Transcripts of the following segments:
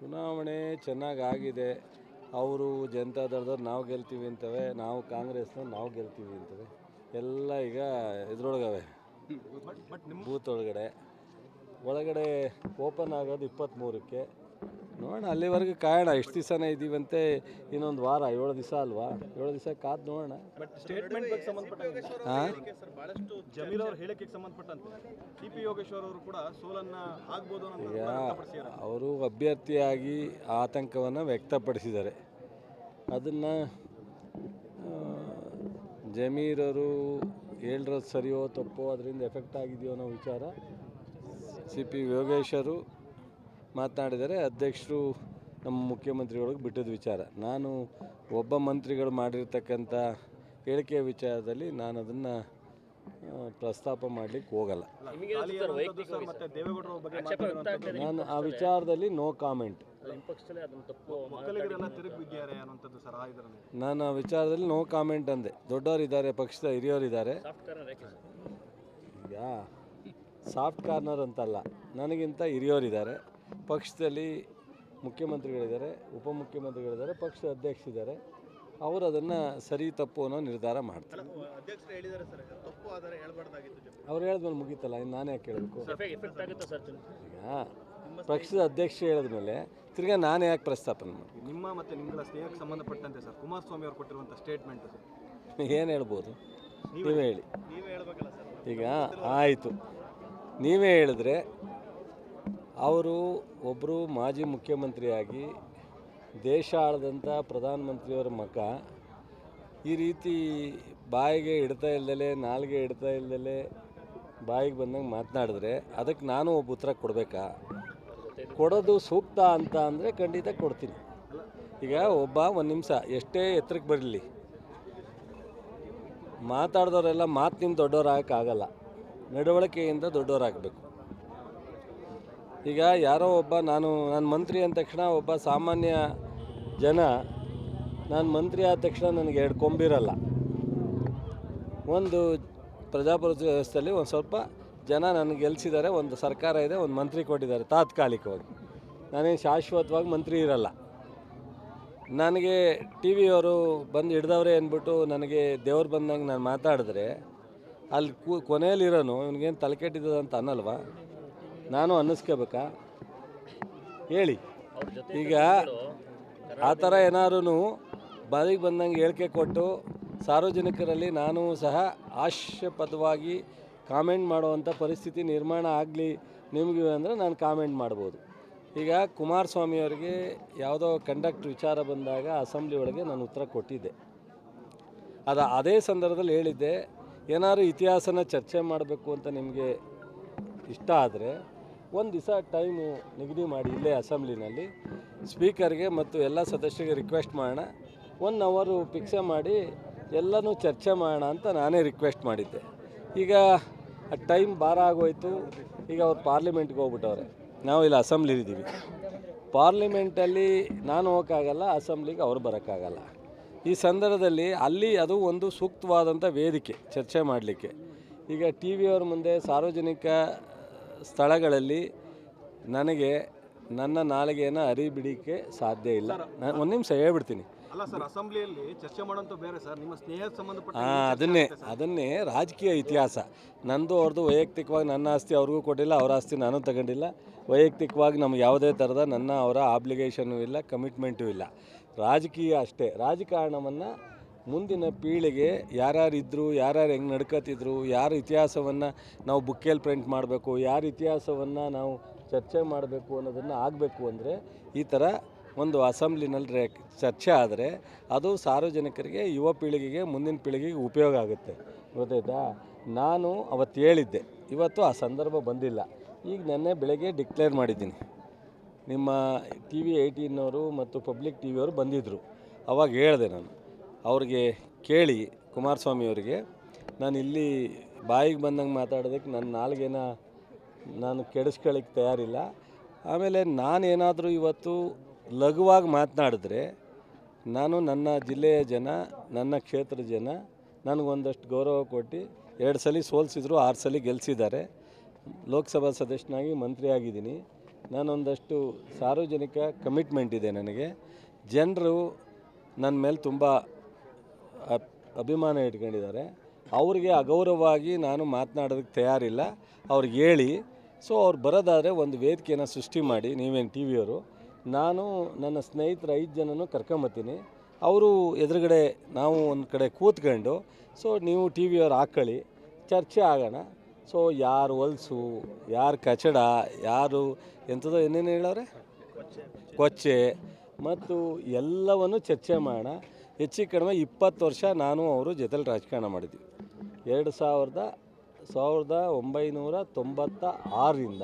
ಚುನಾವಣೆ ಚೆನ್ನಾಗಿ ಆಗಿದೆ ಅವರು ಜನತಾದಳದವ್ರು ನಾವು ಗೆಲ್ತೀವಿ ಅಂತವೆ ನಾವು ಕಾಂಗ್ರೆಸ್ನ ನಾವು ಗೆಲ್ತೀವಿ ಅಂತವೆ. ಎಲ್ಲ ಈಗ ಇದ್ರೊಳಗವೆ. ಬೂತ್ ಒಳಗಡೆ. ಒಳಗಡೆ ಓಪನ್ ಆಗೋದು ಇಪ್ಪತ್ತ್ಮೂರಕ್ಕೆ ನೋಡೋಣ ಅಲ್ಲಿವರೆಗೆ ಕಾಯೋಣ. ಎಷ್ಟು ದಿವಸನೇ ಇದ್ದೀವಂತೆ ಇನ್ನೊಂದು ವಾರ ಏಳು ದಿವಸ ಅಲ್ವಾ? ಏಳು ದಿವಸ ಕಾದು ನೋಡೋಣ. ಬಟ್ ಸ್ಟೇಟ್ಮೆಂಟ್ ಬಗ್ಗೆ ಸಂಬಂಧಪಟ್ಟಂತೆ. ಹಾಂ ಬಹಳಷ್ಟು ಜಮೀರ್ ಅವ್ರ ಹೇಳಿಕೆಗೆ ಸಂಬಂಧಪಟ್ಟಂತೆ. ಸಿ ಪಿ ಯೋಗೇಶ್ವರ್ ಅವರು ಕೂಡ ಸೋಲನ್ನ ಆಗ್ಬೋದು ಈಗ ಅವರು ಅಭ್ಯರ್ಥಿಯಾಗಿ ಆತಂಕವನ್ನು ವ್ಯಕ್ತಪಡಿಸಿದ್ದಾರೆ. ಅದನ್ನು ಜಮೀರರು ಹೇಳಿರೋದು ಸರಿಯೋ ತಪ್ಪೋ ಅದರಿಂದ ಎಫೆಕ್ಟ್ ಆಗಿದೆಯೋ ಅನ್ನೋ ವಿಚಾರ ಸಿ ಪಿ ಯೋಗೇಶರು ಮಾತನಾಡಿದರೆ ಅಧ್ಯಕ್ಷರು ನಮ್ಮ ಮುಖ್ಯಮಂತ್ರಿಗಳಿಗೆ ಬಿಟ್ಟಿದ ವಿಚಾರ. ನಾನು ಒಬ್ಬ ಮಂತ್ರಿಗಳು ಮಾಡಿರ್ತಕ್ಕಂಥ ಹೇಳಿಕೆಯ ವಿಚಾರದಲ್ಲಿ ನಾನು ಅದನ್ನು ಪ್ರಸ್ತಾಪ ಮಾಡಲಿಕ್ಕೆ ಹೋಗಲ್ಲ. ನಾನು ಆ ವಿಚಾರದಲ್ಲಿ ನೋ ಕಾಮೆಂಟ್ ನಾನು ಆ ವಿಚಾರದಲ್ಲಿ ನೋ ಕಾಮೆಂಟ್ ಅಂದೆ. ದೊಡ್ಡವರಿದ್ದಾರೆ ಪಕ್ಷದ ಹಿರಿಯವರಿದ್ದಾರೆ. ಈಗ ಸಾಫ್ಟ್ ಕಾರ್ನರ್ ಅಂತಲ್ಲ. ನನಗಿಂತ ಹಿರಿಯವರಿದ್ದಾರೆ. ಪಕ್ಷದಲ್ಲಿ ಮುಖ್ಯಮಂತ್ರಿಗಳಿದ್ದಾರೆ ಉಪಮುಖ್ಯಮಂತ್ರಿಗಳಿದ್ದಾರೆ ಪಕ್ಷದ ಅಧ್ಯಕ್ಷರಿದ್ದಾರೆ ಅವರು ಅದನ್ನು ಸರಿ ತಪ್ಪು ಅನ್ನೋ ನಿರ್ಧಾರ ಮಾಡ್ತಾರೆ. ಅಧ್ಯಕ್ಷರು ಹೇಳಿದ್ದಾರೆ ಸರ್ ತಪ್ಪು ಆದರೆ ಹೇಳ್ಬಾರ್ದಾಗಿತ್ತು ಅವ್ರು ಹೇಳಿದ್ಮೇಲೆ ಮುಗೀತಲ್ಲ ಇನ್ನು ನಾನು ಯಾಕೆ ಹೇಳಬೇಕು? ಎಫೆಕ್ಟ್ ಆಗುತ್ತೆ ಸರ್ ಈಗ ಪಕ್ಷದ ಅಧ್ಯಕ್ಷ ಹೇಳಿದ್ಮೇಲೆ ತಿರ್ಗಾ ನಾನು ಯಾಕೆ ಪ್ರಸ್ತಾಪನೆ ಮಾಡ್ತೀನಿ ನಿಮ್ಮ ಮತ್ತು ನಿಮ್ಮ ಸ್ನೇಹಕ್ಕೆ ಸಂಬಂಧಪಟ್ಟಂತೆ ಸರ್ ಕುಮಾರಸ್ವಾಮಿ ಅವರು ಕೊಟ್ಟಿರುವಂಥ ಸ್ಟೇಟ್ಮೆಂಟ್ ಏನು ಹೇಳ್ಬೋದು? ನೀವೇ ಹೇಳಿ. ನೀವೇ ಹೇಳ್ಬೇಕಲ್ಲ ಸರ್ ಈಗ ಆಯಿತು. ನೀವೇ ಹೇಳಿದ್ರೆ ಅವರು ಒಬ್ಬರು ಮಾಜಿ ಮುಖ್ಯಮಂತ್ರಿಯಾಗಿ ದೇಶ ಆಳದಂಥ ಪ್ರಧಾನಮಂತ್ರಿಯವರ ಮಗ. ಈ ರೀತಿ ಬಾಯಿಗೆ ಇಡ್ತಾ ಇಲ್ದಲೆ, ನಾಲ್ಗೆ ಇಡ್ತಾ ಇಲ್ದಲೆ ಬಾಯಿಗೆ ಬಂದಂಗೆ ಮಾತನಾಡಿದ್ರೆ ಅದಕ್ಕೆ ನಾನು ಒಬ್ಬ ಉತ್ತರ ಕೊಡಬೇಕಾ? ಕೊಡೋದು ಸೂಕ್ತ ಅಂತ ಅಂದರೆ ಖಂಡಿತ ಕೊಡ್ತೀನಿ. ಈಗ ಒಬ್ಬ ಒಂದು ನಿಮಿಷ, ಎಷ್ಟೇ ಎತ್ತರಕ್ಕೆ ಬರಲಿ. ಮಾತಾಡಿದವರೆಲ್ಲ ಮಾತಿನಿಂದ ದೊಡ್ಡವರಾಗಕ್ಕಾಗಲ್ಲ ನಡವಳಿಕೆಯಿಂದ ದೊಡ್ಡವರಾಗಬೇಕು ಈಗ ಯಾರೋ ಒಬ್ಬ, ನಾನು ನಾನು ಮಂತ್ರಿ ಅಂದ ತಕ್ಷಣ ಒಬ್ಬ ಸಾಮಾನ್ಯ ಜನ, ನಾನು ಮಂತ್ರಿ ಆದ ತಕ್ಷಣ ನನಗೆ ಎರಡು ಕೊಂಬಿರಲ್ಲ. ಒಂದು ಪ್ರಜಾಪ್ರಭುತ್ವ ವ್ಯವಸ್ಥೆಯಲ್ಲಿ ಒಂದು ಸ್ವಲ್ಪ ಜನ ನನಗೆ ಗೆಲ್ಸಿದ್ದಾರೆ ಒಂದು ಸರ್ಕಾರ ಇದೆ, ಒಂದು ಮಂತ್ರಿ ಕೊಟ್ಟಿದ್ದಾರೆ ತಾತ್ಕಾಲಿಕವಾಗಿ. ನಾನೇನು ಶಾಶ್ವತವಾಗಿ ಮಂತ್ರಿ ಇರಲ್ಲ. ನನಗೆ ಟಿ ವಿಯವರು ಬಂದು ಹಿಡ್ದವ್ರೆ ಅಂದ್ಬಿಟ್ಟು ನನಗೆ ದೇವ್ರು ಬಂದಂಗೆ ನಾನು ಮಾತಾಡಿದ್ರೆ, ಅಲ್ಲಿ ಕೊನೆಯಲ್ಲಿರೋನು, ಇವನಿಗೇನು ತಲೆ ಕೆಟ್ಟಿದ್ದದ ಅಂತ ಅನ್ನಲ್ವಾ? ನಾನು ಅನ್ನಿಸ್ಕೋಬೇಕಾ? ಹೇಳಿ. ಈಗ ಆ ಥರ ಏನಾದ್ರೂ ಬಾಯಿಗೆ ಬಂದಂಗೆ ಹೇಳಿಕೆ ಕೊಟ್ಟು ಸಾರ್ವಜನಿಕರಲ್ಲಿ ನಾನು ಸಹ ಹಾಸ್ಯಪದವಾಗಿ ಕಾಮೆಂಟ್ ಮಾಡುವಂಥ ಪರಿಸ್ಥಿತಿ ನಿರ್ಮಾಣ ಆಗಲಿ ನಿಮಗೆ ಅಂದರೆ ನಾನು ಕಾಮೆಂಟ್ ಮಾಡ್ಬೋದು. ಈಗ ಕುಮಾರಸ್ವಾಮಿ ಅವರಿಗೆ ಯಾವುದೋ ಕಂಡಕ್ಟ್ ವಿಚಾರ ಬಂದಾಗ ಅಸೆಂಬ್ಲಿ ಒಳಗೆ ನಾನು ಉತ್ತರ ಕೊಟ್ಟಿದ್ದೆ. ಅದು ಅದೇ ಸಂದರ್ಭದಲ್ಲಿ ಹೇಳಿದ್ದೆ, ಏನಾದರೂ ಇತಿಹಾಸನ ಚರ್ಚೆ ಮಾಡಬೇಕು ಅಂತ ನಿಮಗೆ ಇಷ್ಟ ಆದರೆ ಒಂದು ದಿವಸ ಟೈಮು ನಿಗದಿ ಮಾಡಿ ಇಲ್ಲೇ ಅಸೆಂಬ್ಲಿನಲ್ಲಿ ಸ್ಪೀಕರ್ಗೆ ಮತ್ತು ಎಲ್ಲ ಸದಸ್ಯರಿಗೆ ರಿಕ್ವೆಸ್ಟ್ ಮಾಡೋಣ. ಒನ್ ಅವರು ಫಿಕ್ಸೆ ಮಾಡಿ ಎಲ್ಲನೂ ಚರ್ಚೆ ಮಾಡೋಣ ಅಂತ ನಾನೇ ರಿಕ್ವೆಸ್ಟ್ ಮಾಡಿದ್ದೆ. ಈಗ ಆ ಟೈಮ್ ಭಾರ ಆಗೋಯ್ತು. ಈಗ ಅವ್ರು ಪಾರ್ಲಿಮೆಂಟ್ಗೆ ಹೋಗ್ಬಿಟ್ಟವ್ರೆ. ನಾವು ಇಲ್ಲಿ ಅಸೆಂಬ್ಲಿ ಇದ್ದೀವಿ ಪಾರ್ಲಿಮೆಂಟಲ್ಲಿ ನಾನು ಹೋಗೋಕ್ಕಾಗಲ್ಲ ಅಸೆಂಬ್ಲಿಗೆ ಅವ್ರು ಬರೋಕ್ಕಾಗಲ್ಲ. ಈ ಸಂದರ್ಭದಲ್ಲಿ ಅಲ್ಲಿ ಅದು ಒಂದು ಸೂಕ್ತವಾದಂಥ ವೇದಿಕೆ, ಚರ್ಚೆ ಮಾಡಲಿಕ್ಕೆ. ಈಗ ಟಿ ವಿಯವ್ರ ಮುಂದೆ ಸಾರ್ವಜನಿಕ ಸ್ಥಳಗಳಲ್ಲಿ ನನಗೆ ನನ್ನ ನಾಲಿಗೆಯನ್ನು ಅರಿಬಿಡಿಕೆ ಸಾಧ್ಯ ಇಲ್ಲ. ನಾನು ಒಂದು ನಿಮಿಷ ಹೇಳ್ಬಿಡ್ತೀನಿ. ಅಲ್ಲ ಸರ್ ಅಸೆಂಬ್ಲಿಯಲ್ಲಿ ಚರ್ಚೆ ಮಾಡೋಂಥ ಬೇರೆ ಸರ್ ನಿಮ್ಮ ಸ್ನೇಹಕ್ಕೆ ಸಂಬಂಧಪಟ್ಟ ಹಾಂ ಅದನ್ನೇ ಅದನ್ನೇ ರಾಜಕೀಯ ಇತಿಹಾಸ. ನಂದು ಅವ್ರದ್ದು ವೈಯಕ್ತಿಕವಾಗಿ ನನ್ನ ಆಸ್ತಿ ಅವ್ರಿಗೂ ಕೊಟ್ಟಿಲ್ಲ ಅವ್ರ ಆಸ್ತಿ ನಾನು ತಗೊಂಡಿಲ್ಲ. ವೈಯಕ್ತಿಕವಾಗಿ ನಮ್ಗೆ ಯಾವುದೇ ಥರದ ನನ್ನ ಅವರ ಆಬ್ಲಿಗೇಷನ್ನು ಇಲ್ಲ ಕಮಿಟ್ಮೆಂಟು ಇಲ್ಲ. ರಾಜಕೀಯ ಅಷ್ಟೇ. ರಾಜಕಾರಣವನ್ನು ಮುಂದಿನ ಪೀಳಿಗೆ ಯಾರ್ಯಾರು ಇದ್ದರು ಯಾರ್ಯಾರು ಹೆಂಗೆ ನಡ್ಕೋತಿದ್ರು, ಯಾರ ಇತಿಹಾಸವನ್ನು ನಾವು ಬುಕ್ಕೇಲಿ ಪ್ರಿಂಟ್ ಮಾಡಬೇಕು, ಯಾರ ಇತಿಹಾಸವನ್ನು ನಾವು ಚರ್ಚೆ ಮಾಡಬೇಕು ಅನ್ನೋದನ್ನು ಆಗಬೇಕು ಅಂದರೆ ಈ ಥರ ಒಂದು ಅಸೆಂಬ್ಲಿನಲ್ಲಿ ಚರ್ಚೆ ಆದರೆ ಅದು ಸಾರ್ವಜನಿಕರಿಗೆ, ಯುವ ಪೀಳಿಗೆಗೆ, ಮುಂದಿನ ಪೀಳಿಗೆಗೆ ಉಪಯೋಗ ಆಗುತ್ತೆ. ಗೊತ್ತಾಯ್ತಾ? ನಾನು ಅವತ್ತು ಹೇಳಿದ್ದೆ. ಇವತ್ತು ಆ ಸಂದರ್ಭ ಬಂದಿಲ್ಲ. ಈಗ ನೆನ್ನೆ ಬೆಳಗ್ಗೆ ಡಿಕ್ಲೇರ್ ಮಾಡಿದ್ದೀನಿ. ನಿಮ್ಮ ಟಿ ವಿ ಏಯ್ಟೀನವರು ಮತ್ತು ಪಬ್ಲಿಕ್ ಟಿ ವಿಯವರು ಬಂದಿದ್ದರು ಅವಾಗ ಹೇಳಿದೆ ನಾನು. ಅವ್ರಿಗೆ ಕೇಳಿ ಕುಮಾರಸ್ವಾಮಿ ಅವರಿಗೆ ನಾನು ಇಲ್ಲಿ ಬಾಯಿಗೆ ಬಂದಂಗೆ ಮಾತಾಡೋದಕ್ಕೆ ನನ್ನ ನಾಲ್ಗೇನ ನಾನು ಕೆಡಿಸ್ಕೊಳ್ಳಿಕ್ಕೆ ತಯಾರಿಲ್ಲ. ಆಮೇಲೆ ನಾನೇನಾದರೂ ಇವತ್ತು ಲಘುವಾಗಿ ಮಾತನಾಡಿದ್ರೆ, ನಾನು ನನ್ನ ಜಿಲ್ಲೆಯ ಜನ, ನನ್ನ ಕ್ಷೇತ್ರದ ಜನ ನನಗೊಂದಷ್ಟು ಗೌರವ ಕೊಟ್ಟು ಎರಡು ಸಲ ಸೋಲಿಸಿದ್ರು, ಆರು ಸಲ ಗೆಲ್ಲಿಸಿದ್ದಾರೆ ಲೋಕಸಭಾ ಸದಸ್ಯನಾಗಿ ಮಂತ್ರಿ ಆಗಿದ್ದೀನಿ ನಾನೊಂದಷ್ಟು ಸಾರ್ವಜನಿಕ ಕಮಿಟ್ಮೆಂಟ್ ಇದೆ ನನಗೆ. ಜನರು ನನ್ನ ಮೇಲೆ ತುಂಬ ಅಭಿಮಾನ ಇಟ್ಕೊಂಡಿದ್ದಾರೆ. ಅವರಿಗೆ ಅಗೌರವವಾಗಿ ನಾನು ಮಾತನಾಡೋದಕ್ಕೆ ತಯಾರಿಲ್ಲ. ಅವ್ರಿಗೆ ಹೇಳಿ. ಸೊ ಅವ್ರು ಬರೋದಾದರೆ ಒಂದು ವೇದಿಕೆಯನ್ನು ಸೃಷ್ಟಿ ಮಾಡಿ. ನೀವೇನು ಟಿ ವಿಯವರು. ನಾನು ನನ್ನ ಸ್ನೇಹಿತರ ಐದು ಜನನೂ ಕರ್ಕೊಂಬತ್ತೀನಿ. ಅವರು ಎದುರುಗಡೆ ನಾವು ಒಂದು ಕಡೆ ಕೂತ್ಕೊಂಡು ಸೊ ನೀವು ಟಿ ವಿಯವ್ರು ಹಾಕ್ಕೊಳ್ಳಿ. ಚರ್ಚೆ ಆಗೋಣ. ಸೊ ಯಾರು ಹೊಲ್ಸು, ಯಾರು ಕಚಡ, ಯಾರು ಎಂಥದೋ ಏನೇನು ಹೇಳೋರೆ ಕೊಚ್ಚೆ. ಮತ್ತು ಎಲ್ಲವನ್ನು ಚರ್ಚೆ ಮಾಡೋಣ. ಹೆಚ್ಚು ಕಡಿಮೆ ಇಪ್ಪತ್ತು ವರ್ಷ ನಾನು ಅವರು ಜೊತೆಲಿ ರಾಜಕಾರಣ ಮಾಡಿದ್ವಿ. ಎರಡು ಸಾವಿರದ ಸಾವಿರದ ಒಂಬೈನೂರ ತೊಂಬತ್ತ ಆರರಿಂದ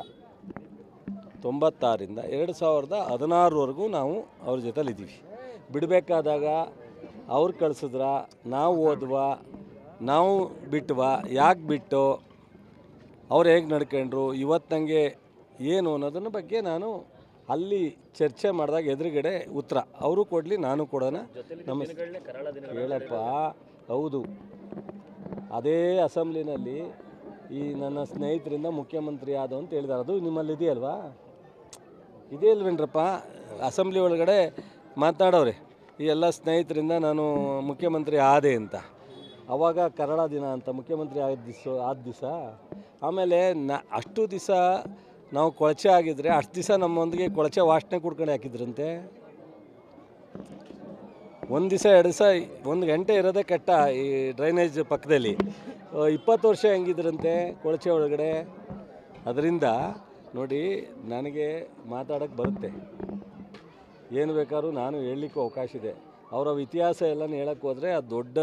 ತೊಂಬತ್ತಾರರಿಂದ ಎರಡು ಸಾವಿರದ ಹದಿನಾರವರೆಗೂ ನಾವು ಅವ್ರ ಜೊತೆಲಿದ್ದೀವಿ ಬಿಡಬೇಕಾದಾಗ ಅವ್ರು ಕಳಿಸಿದ್ರ, ನಾವು ಓದ್ವಾ, ನಾವು ಬಿಟ್ವಾ, ಯಾಕೆ ಬಿಟ್ಟು, ಅವ್ರು ಹೇಗೆ ನಡ್ಕೊಂಡ್ರು ಇವತ್ತು ನನಗೆ ಏನು ಅನ್ನೋದನ್ನ ಬಗ್ಗೆ ನಾನು ಅಲ್ಲಿ ಚರ್ಚೆ ಮಾಡಿದಾಗ ಎದುರುಗಡೆ ಉತ್ತರ. ಅವರು ಕೊಡಲಿ ನಾನು ಕೊಡೋಣ. ನಮ್ಮ ಹೇಳಪ್ಪ. ಹೌದು. ಅದೇ ಅಸೆಂಬ್ಲಿನಲ್ಲಿ ಈ ನನ್ನ ಸ್ನೇಹಿತರಿಂದ ಮುಖ್ಯಮಂತ್ರಿ ಆದ ಅಂತ ಹೇಳಿದಾರೆ. ಅದು ನಿಮ್ಮಲ್ಲಿ ಇದೆಯಲ್ವಾ? ಇದೇ ಅಲ್ವೇನ್ರಪ್ಪ? ಅಸೆಂಬ್ಲಿ ಒಳಗಡೆ ಮಾತನಾಡೋರೆ ಈ ಎಲ್ಲ ಸ್ನೇಹಿತರಿಂದ ನಾನು ಮುಖ್ಯಮಂತ್ರಿ ಆದೆ ಅಂತ. ಅವಾಗ ಕರಾಳ ದಿನ ಅಂತ ಮುಖ್ಯಮಂತ್ರಿ ಆದ ದಿವಸ ಆದ ದಿವಸ. ಆಮೇಲೆ ನ ಅಷ್ಟು ದಿವಸ ನಾವು ಕೊಳಚೆ ಆಗಿದ್ರೆ ಅಷ್ಟು ದಿವಸ ನಮ್ಮೊಂದಿಗೆ ಕೊಳಚೆ ವಾಸನೆ ಕುಡ್ಕೊಂಡು ಹಾಕಿದ್ರಂತೆ. ಒಂದು ದಿವಸ, ಎರಡು ದಿವಸ, ಒಂದು ಗಂಟೆ ಇರೋದೇ ಕಟ್ಟ ಈ ಡ್ರೈನೇಜ್ ಪಕ್ಕದಲ್ಲಿ. ಇಪ್ಪತ್ತು ವರ್ಷ ಹೆಂಗಿದ್ರಂತೆ ಕೊಳಚೆ ಒಳಗಡೆ? ಅದರಿಂದ ನೋಡಿ ನನಗೆ ಮಾತಾಡೋಕ್ಕೆ ಬರುತ್ತೆ. ಏನು ಬೇಕಾದ್ರೂ ನಾನು ಹೇಳಲಿಕ್ಕೂ ಅವಕಾಶ ಇದೆ. ಅವರ ಇತಿಹಾಸ ಎಲ್ಲ ಹೇಳಕ್ಕೆ ಹೋದರೆ ಅದು ದೊಡ್ಡ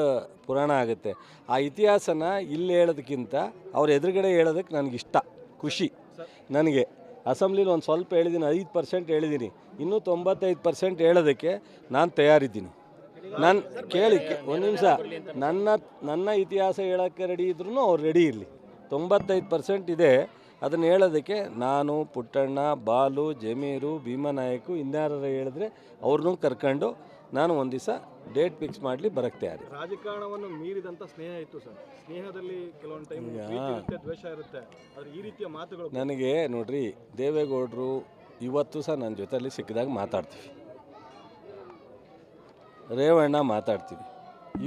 ಪುರಾಣ ಆಗುತ್ತೆ. ಆ ಇತಿಹಾಸನ ಇಲ್ಲಿ ಹೇಳೋದಕ್ಕಿಂತ ಅವ್ರ ಎದುರುಗಡೆ ಹೇಳೋದಕ್ಕೆ ನನಗಿಷ್ಟ. ಖುಷಿ. ನನಗೆ ಅಸೆಂಬ್ಲಿಲಿ ಒಂದು ಸ್ವಲ್ಪ ಹೇಳಿದ್ದೀನಿ, ಐದು ಪರ್ಸೆಂಟ್ ಹೇಳಿದ್ದೀನಿ. ಇನ್ನೂ ತೊಂಬತ್ತೈದು ಪರ್ಸೆಂಟ್ ಹೇಳೋದಕ್ಕೆ ನಾನು ತಯಾರಿದ್ದೀನಿ. ನಾನು ಕೇಳಿ ಒಂದು ನಿಮಿಷ. ನನ್ನ ನನ್ನ ಇತಿಹಾಸ ಹೇಳೋಕ್ಕೆ ರೆಡಿ ಇದ್ರೂ ಅವ್ರು ರೆಡಿ ಇರಲಿ. ತೊಂಬತ್ತೈದು ಪರ್ಸೆಂಟ್ ಇದೆ. ಅದನ್ನು ಹೇಳೋದಕ್ಕೆ ನಾನು ಪುಟ್ಟಣ್ಣ ಬಾಲು ಜಮೀರು ಭೀಮನಾಯಕು ಇನ್ಯಾರ ಹೇಳಿದ್ರೆ ಅವ್ರನ್ನೂ ಕರ್ಕೊಂಡು ನಾನು ಒಂದು ದಿವಸ ಡೇಟ್ ಫಿಕ್ಸ್ ಮಾಡಲಿ ಬರಕ್ಕೆ ತಯಾರಿ. ರಾಜಕಾರಣವನ್ನು ಮೀರಿದಂಥ ಸ್ನೇಹ ಇತ್ತು ಸರ್. ಸ್ನೇಹದಲ್ಲಿ ಕೆಲವೊಂದು ಟೈಮ್ ದ್ವೇಷ ಇರುತ್ತೆ. ಆದರೆ ಈ ರೀತಿಯ ಮಾತುಗಳು ನನಗೆ ನೋಡ್ರಿ ದೇವೇಗೌಡರು ಇವತ್ತು ಸಹ ನನ್ನ ಜೊತೆಯಲ್ಲಿ ಸಿಕ್ಕಿದಾಗ ಮಾತಾಡ್ತೀವಿ. ರೇವಣ್ಣ ಮಾತಾಡ್ತೀವಿ.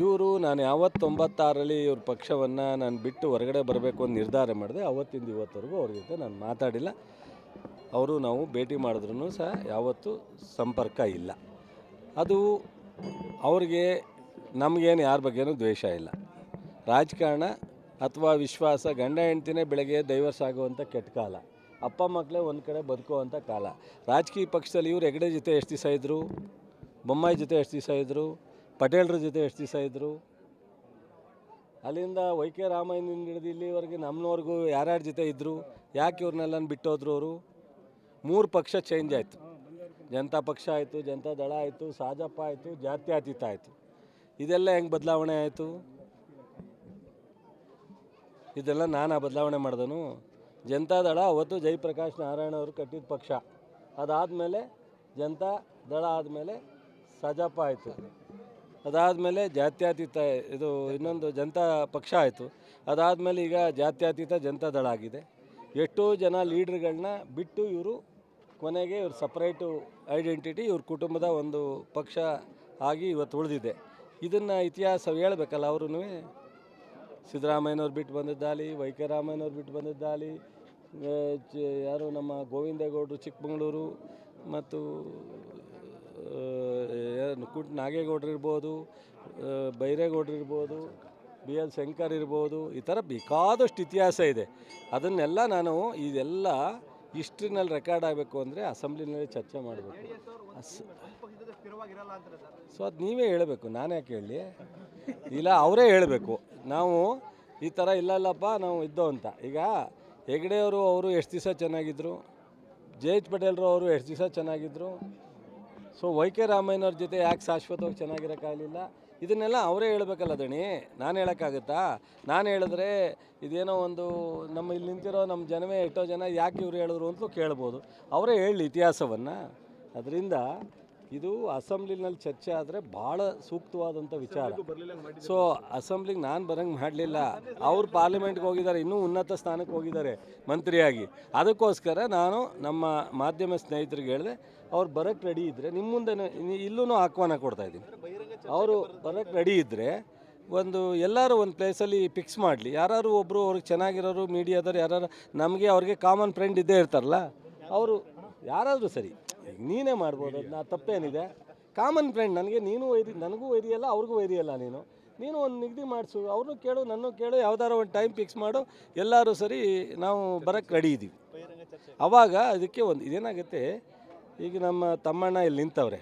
ಇವರು, ನಾನು ಯಾವತ್ತು ತೊಂಬತ್ತಾರರಲ್ಲಿ ಇವ್ರ ಪಕ್ಷವನ್ನು ನಾನು ಬಿಟ್ಟು ಹೊರಗಡೆ ಬರಬೇಕು ಅಂತ ನಿರ್ಧಾರ ಮಾಡಿದೆ, ಅವತ್ತಿಂದ ಇವತ್ತವರೆಗೂ ಅವ್ರ ಜೊತೆ ನಾನು ಮಾತಾಡಿಲ್ಲ. ಅವರು ನಾವು ಭೇಟಿ ಮಾಡಿದ್ರೂ ಸಹ ಯಾವತ್ತೂ ಸಂಪರ್ಕ ಇಲ್ಲ. ಅದು ಅವ್ರಿಗೆ ನಮಗೇನು ಯಾರ ಬಗ್ಗೆನೂ ದ್ವೇಷ ಇಲ್ಲ. ರಾಜಕಾರಣ ಅಥವಾ ವಿಶ್ವಾಸ, ಗಂಡ ಹೆಂಡ್ತಿನೇ ಬೆಳಗ್ಗೆ ಡೈವರ್ಸ್ ಆಗುವಂಥ ಕೆಟ್ಟ ಕಾಲ. ಅಪ್ಪ ಮಕ್ಕಳೇ ಒಂದು ಕಡೆ ಬದುಕುವಂಥ ಕಾಲ. ರಾಜಕೀಯ ಪಕ್ಷದಲ್ಲಿ ಇವ್ರು ಹೆಗಡೆ ಜೊತೆ ಎಷ್ಟು ದಿವಸ ಇದ್ದರು ಬೊಮ್ಮಾಯಿ ಜೊತೆ ಎಷ್ಟು ದಿವಸ ಇದ್ದರು ಪಟೇಲ್ರ ಜೊತೆ ಎಷ್ಟು ದಿವಸ ಇದ್ದರು ಅಲ್ಲಿಂದ ವೈ ಕೆ ರಾಮಯ್ಯನಿಂದ ಹಿಡಿದು ಇಲ್ಲಿವರೆಗೆ ನಮ್ಮನವ್ರಿಗೂ ಯಾರ್ಯಾರ ಜೊತೆ ಇದ್ದರು ಯಾಕೆ ಇವ್ರನ್ನೆಲ್ಲ ಬಿಟ್ಟೋದ್ರು ಅವರು? ಮೂರು ಪಕ್ಷ ಚೇಂಜ್ ಆಯಿತು. ಜನತಾ ಪಕ್ಷ ಆಯಿತು, ಜನತಾ ದಳ ಆಯಿತು, ಸಾಜಪ್ಪ ಆಯಿತು, ಜಾತ್ಯತೀತ ಆಯಿತು. ಇದೆಲ್ಲ ಹೆಂಗೆ ಬದಲಾವಣೆ ಆಯಿತು? ಇದೆಲ್ಲ ನಾನು ಬದಲಾವಣೆ ಮಾಡಿದನು. ಜನತಾ ದಳ ಅವತ್ತು ಜಯಪ್ರಕಾಶ್ ನಾರಾಯಣ ಅವರು ಕಟ್ಟಿದ ಪಕ್ಷ. ಅದಾದಮೇಲೆ ಜನತಾ ದಳ ಆದಮೇಲೆ ಸಾಜಪ್ಪ ಆಯಿತು. ಅದಾದಮೇಲೆ ಜಾತ್ಯತೀತ ಇದು ಇನ್ನೊಂದು ಜನತಾ ಪಕ್ಷ ಆಯಿತು. ಅದಾದಮೇಲೆ ಈಗ ಜಾತ್ಯತೀತ ಜನತಾ ದಳ ಆಗಿದೆ. ಎಷ್ಟೋ ಜನ ಲೀಡ್ರ್ಗಳನ್ನ ಬಿಟ್ಟು ಇವರು ಕೊನೆಗೆ ಇವ್ರು ಸಪ್ರೇಟು ಐಡೆಂಟಿಟಿ ಇವ್ರ ಕುಟುಂಬದ ಒಂದು ಪಕ್ಷ ಆಗಿ ಇವತ್ತು ಉಳಿದಿದೆ. ಇದನ್ನು ಇತಿಹಾಸ ಹೇಳಬೇಕಲ್ಲ ಅವ್ರೂ ಸಿದ್ದರಾಮಯ್ಯನವ್ರು ಬಿಟ್ಟು ಬಂದಿದ್ದಾಲಿ, ವೈ ಕೆ ರಾಮಯ್ಯನವ್ರು ಬಿಟ್ಟು ಬಂದಿದ್ದಾಲಿ ಯಾರು ನಮ್ಮ ಗೋವಿಂದೇಗೌಡರು ಚಿಕ್ಕಮಗಳೂರು ಮತ್ತು ಕುಟ್ ನಾಗೇಗೌಡರು ಇರ್ಬೋದು ಆ, ಬೈರೇಗೌಡರು ಇರ್ಬೋದು ಬಿ ಎಲ್ ಶಂಕರ್ ಇರ್ಬೋದು ಈ ಥರ ಬೇಕಾದಷ್ಟು ಇತಿಹಾಸ ಇದೆ. ಅದನ್ನೆಲ್ಲ ನಾನು ಇದೆಲ್ಲ ಹಿಸ್ಟ್ರಿನಲ್ಲಿ ರೆಕಾರ್ಡ್ ಆಗಬೇಕು ಅಂದರೆ ಅಸೆಂಬ್ಲಿನಲ್ಲಿ ಚರ್ಚೆ ಮಾಡಬೇಕು. ಸೊ ಅದು ನೀವೇ ಹೇಳಬೇಕು ನಾನು ಯಾಕೆ ಹೇಳಲಿ ಇಲ್ಲ ಅವರೇ ಹೇಳಬೇಕು. ನಾವು ಈ ಥರ ಇಲ್ಲ ಇಲ್ಲಪ್ಪ ನಾವು ಇದ್ದೋ ಅಂತ. ಈಗ ಹೆಗ್ಡೆಯವರು ಅವರು ಎಷ್ಟು ದಿವಸ ಚೆನ್ನಾಗಿದ್ದರು ಜೆ ಎಚ್ ಪಟೇಲ್ರು ಅವರು ಎಷ್ಟು ದಿವಸ ಚೆನ್ನಾಗಿದ್ದರು ಸೊ ವೈ ಕೆ ರಾಮಯ್ಯನವ್ರ ಜೊತೆ ಯಾಕೆ ಶಾಶ್ವತವಾಗಿ ಚೆನ್ನಾಗಿರೋಕ್ಕಾಗಲಿಲ್ಲ ಇದನ್ನೆಲ್ಲ ಅವರೇ ಹೇಳಬೇಕಲ್ಲ ದಣಿ. ನಾನು ಹೇಳೋಕ್ಕಾಗುತ್ತಾ? ನಾನು ಹೇಳಿದ್ರೆ ಇದೇನೋ ಒಂದು ನಮ್ಮ ಇಲ್ಲಿ ನಿಂತಿರೋ ನಮ್ಮ ಜನವೇ ಎಷ್ಟೋ ಜನ ಯಾಕೆ ಇವ್ರು ಹೇಳಿದ್ರು ಅಂತಲೂ ಕೇಳ್ಬೋದು. ಅವರೇ ಹೇಳಿ ಇತಿಹಾಸವನ್ನು. ಅದರಿಂದ ಇದು ಅಸೆಂಬ್ಲಿನಲ್ಲಿ ಚರ್ಚೆ ಆದರೆ ಭಾಳ ಸೂಕ್ತವಾದಂಥ ವಿಚಾರ. ಸೊ ಅಸೆಂಬ್ಲಿಗೆ ನಾನು ಬರಂಗೆ ಮಾಡಲಿಲ್ಲ. ಅವ್ರು ಪಾರ್ಲಿಮೆಂಟ್ಗೆ ಹೋಗಿದ್ದಾರೆ ಇನ್ನೂ ಉನ್ನತ ಸ್ಥಾನಕ್ಕೆ ಹೋಗಿದ್ದಾರೆ ಮಂತ್ರಿಯಾಗಿ. ಅದಕ್ಕೋಸ್ಕರ ನಾನು ನಮ್ಮ ಮಾಧ್ಯಮ ಸ್ನೇಹಿತರಿಗೆ ಹೇಳಿದೆ ಅವ್ರು ಬರೋಕ್ಕೆ ರೆಡಿ ಇದ್ದರೆ ನಿಮ್ಮ ಮುಂದೆ ಇಲ್ಲೂ ಆಹ್ವಾನ ಕೊಡ್ತಾ ಇದ್ದೀನಿ. ಅವರು ಬರೋಕ್ಕೆ ರೆಡಿ ಇದ್ದರೆ ಒಂದು ಎಲ್ಲರೂ ಒಂದು ಪ್ಲೇಸಲ್ಲಿ ಫಿಕ್ಸ್ ಮಾಡಲಿ. ಯಾರು ಒಬ್ಬರು ಅವ್ರಿಗೆ ಚೆನ್ನಾಗಿರೋರು ಮೀಡಿಯಾದವ್ರು ಯಾರು ನಮಗೆ ಅವ್ರಿಗೆ ಕಾಮನ್ ಫ್ರೆಂಡ್ ಇದ್ದೇ ಇರ್ತಾರಲ್ಲ ಅವರು ಯಾರಾದರೂ ಸರಿ. ಈಗ ನೀನೇ ಮಾಡ್ಬೋದು ಅದನ್ನ ತಪ್ಪೇನಿದೆ. ಕಾಮನ್ ಫ್ರೆಂಡ್ ನನಗೆ, ನೀನು ವೈದಿ ನನಗೂ ವೈದಿಯಲ್ಲ ಅವ್ರಿಗೂ ವೈದಿಯಲ್ಲ ನೀನು. ನೀನು ಒಂದು ನಿಗದಿ ಮಾಡಿಸು ಅವ್ರನ್ನೂ ಕೇಳು, ನನ್ನೂ ಕೇಳು, ಯಾವ್ದಾರು ಒಂದು ಟೈಮ್ ಫಿಕ್ಸ್ ಮಾಡು, ಎಲ್ಲರೂ ಸರಿ ನಾವು ಬರೋಕ್ಕೆ ರೆಡಿ ಇದ್ದೀವಿ ಅವಾಗ ಅದಕ್ಕೆ ಒಂದು, ಇದೇನಾಗುತ್ತೆ, ಈಗ ನಮ್ಮ ತಮ್ಮಣ್ಣ ಇಲ್ಲಿ ನಿಂತವ್ರೆ.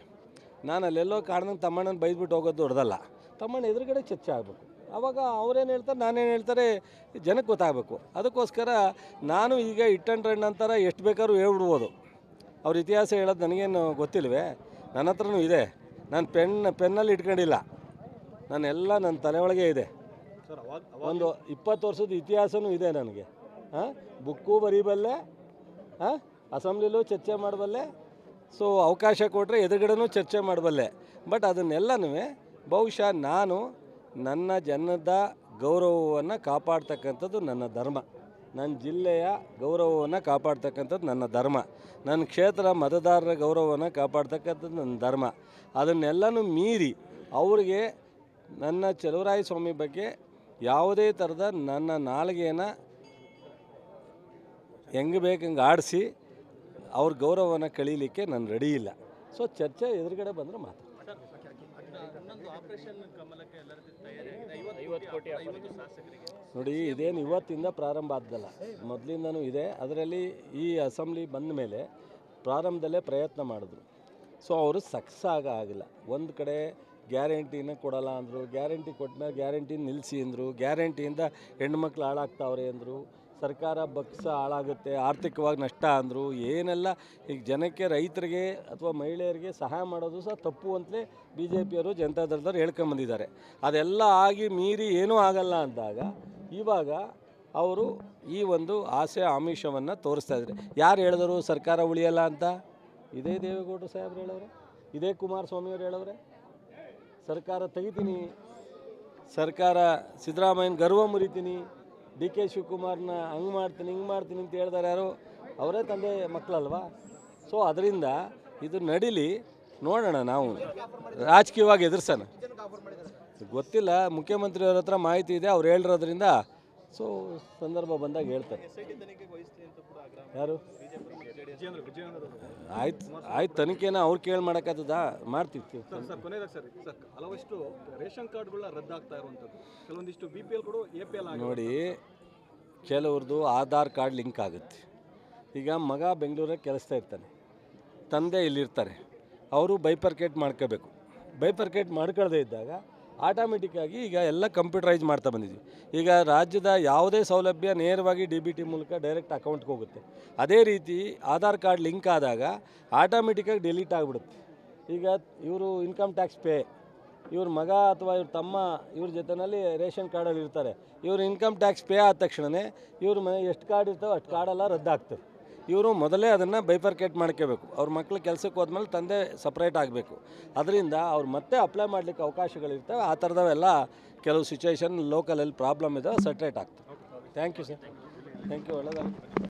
ನಾನು ಅಲ್ಲೆಲ್ಲೋ ಕಾಡ್ದಂಗೆ ತಮ್ಮಣ್ಣನ ಬೈದ್ಬಿಟ್ಟು ಹೋಗೋದು ದೊಡ್ಡದಲ್ಲ. ತಮ್ಮಣ್ಣ ಎದುರುಗಡೆ ಚರ್ಚೆ ಆಗಬೇಕು. ಆವಾಗ ಅವ್ರೇನು ಹೇಳ್ತಾರೆ, ನಾನೇನು ಹೇಳ್ತಾರೆ ಜನಕ್ಕೆ ಗೊತ್ತಾಗಬೇಕು. ಅದಕ್ಕೋಸ್ಕರ ನಾನು ಈಗ ಇಟ್ ಆ್ಯಂಡ್ ರನ್ ಅಂತಾರೆ ಎಷ್ಟು ಬೇಕಾದ್ರೂ ಹೇಳ್ಬಿಡ್ಬೋದು. ಅವ್ರ ಇತಿಹಾಸ ಹೇಳೋದು ನನಗೇನು ಗೊತ್ತಿಲ್ವೇ? ನನ್ನ ಹತ್ರನೂ ಇದೆ. ನಾನು ಪೆನ್ ಪೆನ್ನಲ್ಲಿ ಇಟ್ಕೊಂಡಿಲ್ಲ. ನಾನೆಲ್ಲ ನನ್ನ ತಲೆ ಒಳಗೆ ಇದೆ. ಒಂದು ಇಪ್ಪತ್ತು ವರ್ಷದ ಇತಿಹಾಸನೂ ಇದೆ ನನಗೆ. ಹಾಂ? ಬುಕ್ಕು ಬರೀಬಲ್ಲೆ ಹಾಂ? ಅಸೆಂಬ್ಲಿಲೂ ಚರ್ಚೆ ಮಾಡಬಲ್ಲೆ ಸೊ ಅವಕಾಶ ಕೊಟ್ಟರೆ ಎದುರುಗಡೆನೂ ಚರ್ಚೆ ಮಾಡಬಲ್ಲೆ. ಬಟ್ ಅದನ್ನೆಲ್ಲನೂ ಬಹುಶಃ ನಾನು ನನ್ನ ಜನದ ಗೌರವವನ್ನು ಕಾಪಾಡ್ತಕ್ಕಂಥದ್ದು ನನ್ನ ಧರ್ಮ. ನನ್ನ ಜಿಲ್ಲೆಯ ಗೌರವವನ್ನು ಕಾಪಾಡ್ತಕ್ಕಂಥದ್ದು ನನ್ನ ಧರ್ಮ. ನನ್ನ ಕ್ಷೇತ್ರ ಮತದಾರರ ಗೌರವವನ್ನು ಕಾಪಾಡ್ತಕ್ಕಂಥದ್ದು ನನ್ನ ಧರ್ಮ. ಅದನ್ನೆಲ್ಲನೂ ಮೀರಿ ಅವ್ರಿಗೆ ನನ್ನ ಚಲುವರಾಯ ಸ್ವಾಮಿ ಬಗ್ಗೆ ಯಾವುದೇ ಥರದ ನನ್ನ ನಾಲಿಗೆಯನ್ನು ಹೆಂಗೆ ಬೇಕು ಹಂಗೆ ಆಡಿಸಿ ಅವ್ರ ಗೌರವವನ್ನು ಕಳೀಲಿಕ್ಕೆ ನಾನು ರೆಡಿ ಇಲ್ಲ. ಸೊ ಚರ್ಚೆ ಎದುರುಗಡೆ ಬಂದರೆ ಮಾತು ನೋಡಿ ಇದೇನು ಇವತ್ತಿಂದ ಪ್ರಾರಂಭ ಆದ್ದಲ್ಲ. ಮೊದಲಿಂದನೂ ಇದೆ. ಅದರಲ್ಲಿ ಈ ಅಸೆಂಬ್ಲಿ ಬಂದ ಮೇಲೆ ಪ್ರಾರಂಭದಲ್ಲೇ ಪ್ರಯತ್ನ ಮಾಡಿದ್ರು. ಸೊ ಅವರು ಸಕ್ಸಸ್ ಆಗ ಆಗಿಲ್ಲ. ಒಂದು ಕಡೆ ಗ್ಯಾರಂಟಿನ ಕೊಡಲ್ಲ ಅಂದರು ಗ್ಯಾರಂಟಿ ಕೊಟ್ಟ ಮೇಲೆ ಗ್ಯಾರಂಟಿ ನಿಲ್ಲಿಸಿ ಅಂದರು ಗ್ಯಾರಂಟಿಯಿಂದ ಹೆಣ್ಮಕ್ಳು ಹಾಳಾಗ್ತಾವ್ರೆ ಅಂದರು ಸರ್ಕಾರ ಬಕ್ಸ ಹಾಳಾಗುತ್ತೆ, ಆರ್ಥಿಕವಾಗಿ ನಷ್ಟ ಅಂದರು, ಏನೆಲ್ಲ ಈಗ ಜನಕ್ಕೆ ರೈತರಿಗೆ ಅಥವಾ ಮಹಿಳೆಯರಿಗೆ ಸಹಾಯ ಮಾಡೋದು ಸಹ ತಪ್ಪು ಅಂತಲೇ ಬಿ ಜೆ ಪಿಯವರು ಜನತಾದಳದವ್ರು ಹೇಳ್ಕೊಂಬಂದಿದ್ದಾರೆ. ಅದೆಲ್ಲ ಆಗಿ ಮೀರಿ ಏನೂ ಆಗಲ್ಲ ಅಂದಾಗ ಇವಾಗ ಅವರು ಈ ಒಂದು ಆಸೆ ಆಮಿಷವನ್ನು ತೋರಿಸ್ತಾ ಇದ್ದಾರೆ. ಯಾರು ಹೇಳಿದ್ರು ಸರ್ಕಾರ ಉಳಿಯಲ್ಲ ಅಂತ? ಇದೇ ದೇವೇಗೌಡರು ಸಾಹೇಬ್ರು ಹೇಳವ್ರೆ? ಇದೇ ಕುಮಾರಸ್ವಾಮಿಯವ್ರು ಹೇಳವ್ರೆ? ಸರ್ಕಾರ ತೆಗಿತೀನಿ, ಸರ್ಕಾರ ಸಿದ್ದರಾಮಯ್ಯನ ಗರ್ವ ಮುರಿತೀನಿ ಡಿ ಕೆ ಶಿವಕುಮಾರ್ನ ಹಂಗೆ ಮಾಡ್ತೀನಿ, ಹಿಂಗೆ ಮಾಡ್ತೀನಿ ಅಂತ ಹೇಳ್ತಾರೆ ಯಾರು? ಅವರೇ ತಂದೆ ಮಕ್ಕಳಲ್ವಾ? ಸೊ ಅದರಿಂದ ಇದು ನಡೀಲಿ, ನೋಡೋಣ ನಾವು. ರಾಜಕೀಯವಾಗಿ ಎದುರ್ಸೋಣ. ಗೊತ್ತಿಲ್ಲ ಮುಖ್ಯಮಂತ್ರಿಯವ್ರ ಹತ್ರ ಮಾಹಿತಿ ಇದೆ, ಅವ್ರು ಹೇಳಿರೋದ್ರಿಂದ ಸೊ ಸಂದರ್ಭ ಬಂದಾಗ ಹೇಳ್ತಾರೆ. ಯಾರು? ಆಯ್ತು ಆಯ್ತು ತನಿಖೆನ ಅವ್ರು ಕೇಳಿ ಮಾಡೋಕ್ಕಾಗ್ತದ ಮಾಡ್ತಿತ್ತು ಸರ್ ಸರ್ ಕೊನೆಯದಾಗ ಸರ್ ಸರ್ ಹಲವಷ್ಟು ರೇಷನ್ ಕಾರ್ಡ್ಗಳ ರದ್ದಾಗ್ತಾ ಇರುವಂಥದ್ದು. ಕೆಲವೊಂದಿಷ್ಟು ಬಿ ಪಿ ಎಲ್ ಕೂಡ ಎ ಪಿ ಎಲ್ ನೋಡಿ ಕೆಲವ್ರದ್ದು ಆಧಾರ್ ಕಾರ್ಡ್ ಲಿಂಕ್ ಆಗುತ್ತೆ. ಈಗ ಮಗ ಬೆಂಗಳೂರಲ್ಲಿ ಕೆಲಸ್ತಾ ಇರ್ತಾನೆ. ತಂದೆ ಇಲ್ಲಿರ್ತಾರೆ. ಅವರು ಬೈಪರ್ಕೇಟ್ ಮಾಡ್ಕೋಬೇಕು. ಬೈಪರ್ಕೇಟ್ ಮಾಡ್ಕೊಳ್ದೇ ಇದ್ದಾಗ ಆಟೋಮೆಟಿಕ್ಕಾಗಿ ಈಗ ಎಲ್ಲ ಕಂಪ್ಯೂಟರೈಸ್ ಮಾಡ್ತಾ ಬಂದಿದ್ದೀವಿ ಈಗ ರಾಜ್ಯದ ಯಾವುದೇ ಸೌಲಭ್ಯ ನೇರವಾಗಿ ಡಿ ಬಿ ಟಿ ಮೂಲಕ ಡೈರೆಕ್ಟ್ ಅಕೌಂಟ್ಗೆ ಹೋಗುತ್ತೆ. ಅದೇ ರೀತಿ ಆಧಾರ್ ಕಾರ್ಡ್ ಲಿಂಕ್ ಆದಾಗ ಆಟೋಮೆಟಿಕ್ಕಾಗಿ ಡಿಲೀಟ್ ಆಗಿಬಿಡುತ್ತೆ. ಈಗ ಇವರು ಇನ್ಕಮ್ ಟ್ಯಾಕ್ಸ್ ಪೇ ಇವ್ರ ಮಗ ಅಥವಾ ಇವ್ರ ತಮ್ಮ, ಇವ್ರ ಜೊತೆನಲ್ಲಿ ರೇಷನ್ ಕಾರ್ಡಲ್ಲಿ ಇರ್ತಾರೆ. ಇವ್ರ ಇನ್ಕಮ್ ಟ್ಯಾಕ್ಸ್ ಪೇ ಆದ ತಕ್ಷಣವೇ ಇವ್ರ ಮನೆ ಎಷ್ಟು ಕಾರ್ಡ್ ಇರ್ತಾವೆ ಅಷ್ಟು ಕಾರ್ಡೆಲ್ಲ ರದ್ದಾಗ್ತವೆ ಇವರು ಮೊದಲೇ ಅದನ್ನು ಬೈಫರ್ಕೇಟ್ ಮಾಡ್ಕೋಬೇಕು. ಅವ್ರ ಮಕ್ಳು ಕೆಲಸಕ್ಕೆ ಹೋದ್ಮೇಲೆ ತಂದೆ ಸಪ್ರೇಟ್ ಆಗಬೇಕು. ಅದರಿಂದ ಅವ್ರು ಮತ್ತೆ ಅಪ್ಲೈ ಮಾಡಲಿಕ್ಕೆ ಅವಕಾಶಗಳಿರ್ತವೆ. ಆ ಥರದವೆಲ್ಲ ಕೆಲವು ಸಿಚುವೇಶನ್ ಲೋಕಲಲ್ಲಿ ಪ್ರಾಬ್ಲಮ್ ಇದ್ದಾವೆ ಸಟ್ರೇಟ್ ಆಗ್ತದೆ. Thank you sir thank you ಒಳ್ಳೆಯದಾಗಲಿ